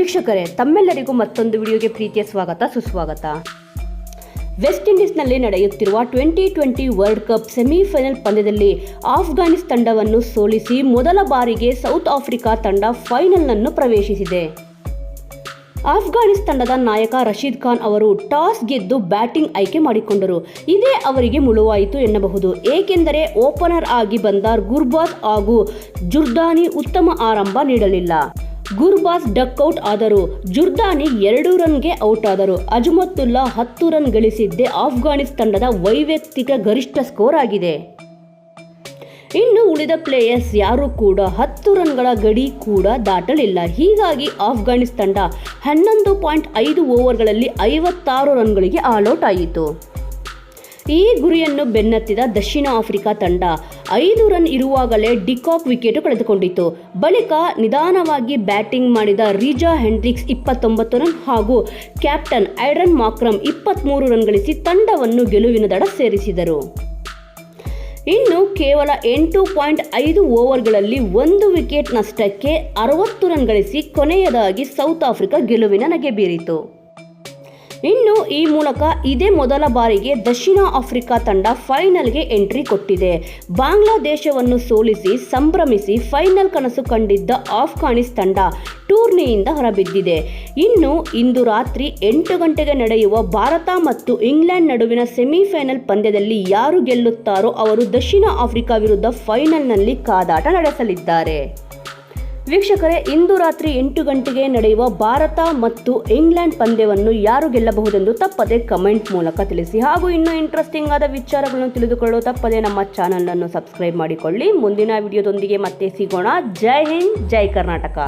ವೀಕ್ಷಕರೇ, ತಮ್ಮೆಲ್ಲರಿಗೂ ಮತ್ತೊಂದು ವಿಡಿಯೋಗೆ ಪ್ರೀತಿಯ ಸ್ವಾಗತ, ಸುಸ್ವಾಗತ. ವೆಸ್ಟ್ ಇಂಡೀಸ್ನಲ್ಲಿ ನಡೆಯುತ್ತಿರುವ twenty twenty world cup semifinal ಪಂದ್ಯದಲ್ಲಿ ಆಫ್ಘಾನಿಸ್ ತಂಡವನ್ನು ಸೋಲಿಸಿ ಮೊದಲ ಬಾರಿಗೆ ಸೌತ್ ಆಫ್ರಿಕಾ ತಂಡ ಫೈನಲ್ನನ್ನು ಪ್ರವೇಶಿಸಿದೆ. ಆಫ್ಘಾನಿಸ್ ತಂಡದ ನಾಯಕ ರಶೀದ್ ಖಾನ್ ಅವರು ಟಾಸ್ ಗೆದ್ದು ಬ್ಯಾಟಿಂಗ್ ಆಯ್ಕೆ ಮಾಡಿಕೊಂಡರು. ಇದೇ ಅವರಿಗೆ ಮುಳುವಾಯಿತು ಎನ್ನಬಹುದು. ಏಕೆಂದರೆ ಓಪನರ್ ಆಗಿ ಬಂದ ಗುರ್ಬಾಸ್ ಹಾಗೂ ಜುರ್ದಾನಿ ಉತ್ತಮ ಆರಂಭ ನೀಡಲಿಲ್ಲ. ಗುರ್ಬಾಸ್ ಡಕ್ಔಟ್ ಆದರು. ಜುರ್ದಾನಿ ಎರಡು ರನ್ಗೆ ಔಟ್ ಆದರು. ಅಜುಮತ್ತುಲ್ಲಾ ಹತ್ತು ರನ್ ಗಳಿಸಿದ್ದೇ. ಆಫ್ಘಾನಿಸ್ತಾನದ ವೈಯಕ್ತಿಕ ಗರಿಷ್ಠ ಸ್ಕೋರ್ ಆಗಿದೆ. ಇನ್ನು ಉಳಿದ ಪ್ಲೇಯರ್ಸ್ ಯಾರೂ ಕೂಡ ಹತ್ತು ರನ್ಗಳ ಗಡಿ ಕೂಡ ದಾಟಲಿಲ್ಲ. ಹೀಗಾಗಿ ಆಫ್ಘಾನಿಸ್ತಾನ ಹನ್ನೊಂದು ಪಾಯಿಂಟ್ ಐದು ಓವರ್ಗಳಲ್ಲಿ ಐವತ್ತಾರು ರನ್ಗಳಿಗೆ ಆಲ್ಔಟ್ ಆಯಿತು. ಈ ಗುರಿಯನ್ನು ಬೆನ್ನತ್ತಿದ ದಕ್ಷಿಣ ಆಫ್ರಿಕಾ ತಂಡ ಐದು ರನ್ ಇರುವಾಗಲೇ ಡಿಕಾಕ್ ವಿಕೆಟ್ ಕಳೆದುಕೊಂಡಿತು ಬಳಿಕ ನಿಧಾನವಾಗಿ ಬ್ಯಾಟಿಂಗ್ ಮಾಡಿದ ರಿಜಾ ಹೆಂಡ್ರಿಕ್ಸ್ ಇಪ್ಪತ್ತೊಂಬತ್ತು ರನ್ ಹಾಗೂ ಕ್ಯಾಪ್ಟನ್ ಐರನ್ ಮಾಕ್ರಮ್ ಇಪ್ಪತ್ತ್ಮೂರು ರನ್ ಗಳಿಸಿ ತಂಡವನ್ನು ಗೆಲುವಿನ ದಡ ಸೇರಿಸಿದರು. ಇನ್ನು ಕೇವಲ ಎಂಟು ಪಾಯಿಂಟ್ ಐದು ಓವರ್ಗಳಲ್ಲಿ ಒಂದು ವಿಕೆಟ್ ನಷ್ಟಕ್ಕೆ ಅರವತ್ತು ರನ್ ಗಳಿಸಿ ಕೊನೆಯದಾಗಿ ಸೌತ್ ಆಫ್ರಿಕಾ ಗೆಲುವಿನ ನಗೆ ಬೀರಿತು ಇನ್ನು ಈ ಮೂಲಕ ಇದೇ ಮೊದಲ ಬಾರಿಗೆ ದಕ್ಷಿಣ ಆಫ್ರಿಕಾ ತಂಡ ಫೈನಲ್ಗೆ ಎಂಟ್ರಿ ಕೊಟ್ಟಿದೆ. ಬಾಂಗ್ಲಾದೇಶವನ್ನು ಸೋಲಿಸಿ ಸಂಭ್ರಮಿಸಿ ಫೈನಲ್ ಕನಸು ಕಂಡಿದ್ದ ಆಫ್ಘಾನಿಸ್ ತಂಡ ಟೂರ್ನಿಯಿಂದ ಹೊರಬಿದ್ದಿದೆ. ಇನ್ನು ಇಂದು ರಾತ್ರಿ ಎಂಟು ಗಂಟೆಗೆ ನಡೆಯುವ ಭಾರತ ಮತ್ತು ಇಂಗ್ಲೆಂಡ್ ನಡುವಿನ ಸೆಮಿಫೈನಲ್ ಪಂದ್ಯದಲ್ಲಿ ಯಾರು ಗೆಲ್ಲುತ್ತಾರೋ ಅವರು ದಕ್ಷಿಣ ಆಫ್ರಿಕಾ ವಿರುದ್ಧ ಫೈನಲ್ನಲ್ಲಿ ಕಾದಾಟ ನಡೆಸಲಿದ್ದಾರೆ. ವೀಕ್ಷಕರೇ, ಇಂದು ರಾತ್ರಿ ಎಂಟು ಗಂಟೆಗೆ ನಡೆಯುವ ಭಾರತ ಮತ್ತು ಇಂಗ್ಲೆಂಡ್ ಪಂದ್ಯವನ್ನು ಯಾರು ಗೆಲ್ಲಬಹುದೆಂದು ತಪ್ಪದೆ ಕಮೆಂಟ್ ಮೂಲಕ ತಿಳಿಸಿ. ಹಾಗೂ ಇನ್ನೂ ಇಂಟ್ರೆಸ್ಟಿಂಗ್ ಆದ ವಿಚಾರಗಳನ್ನು ತಿಳಿದುಕೊಳ್ಳಲು ತಪ್ಪದೆ ನಮ್ಮ ಚಾನಲನ್ನು ಸಬ್ಸ್ಕ್ರೈಬ್ ಮಾಡಿಕೊಳ್ಳಿ. ಮುಂದಿನ ವಿಡಿಯೋದೊಂದಿಗೆ ಮತ್ತೆ ಸಿಗೋಣ. ಜೈ ಹಿಂದ್, ಜೈ ಕರ್ನಾಟಕ.